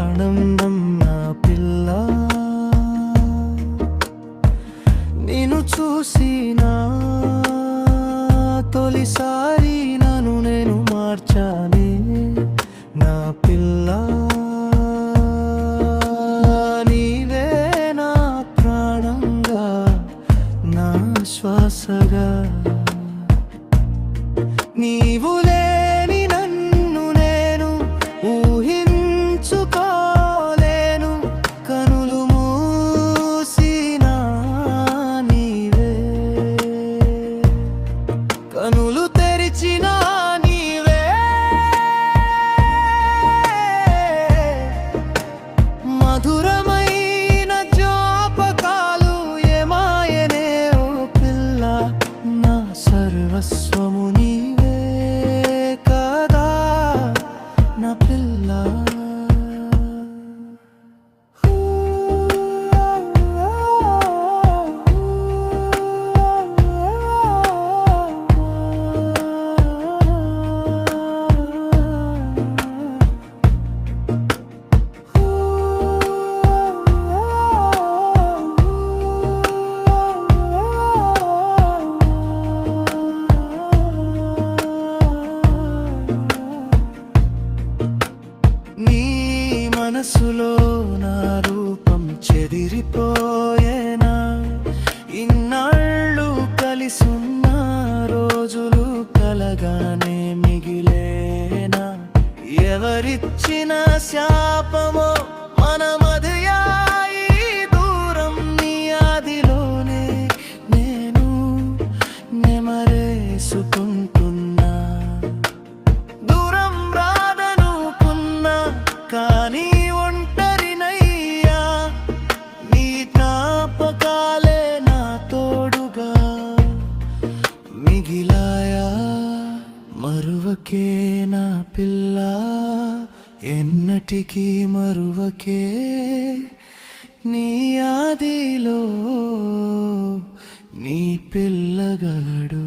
ప్రాణం నా పిల్ల. నేను చూసిన తొలిసారి నన్ను నేను మార్చానే నా పిల్ల. నీవే నా ప్రాణంగా నా శ్వాసగా. madura. మనసులో నా రూపం చెదిరిపోయేనా? ఇన్నాళ్ళు కలిసున్న రోజులు కలగానే మిగిలేనా? ఎవరిచ్చిన శాపమో మరువకే నా పిల్ల ఎన్నటికీ మరువకే. నీ ఆదిలో నీ పిల్లగాడు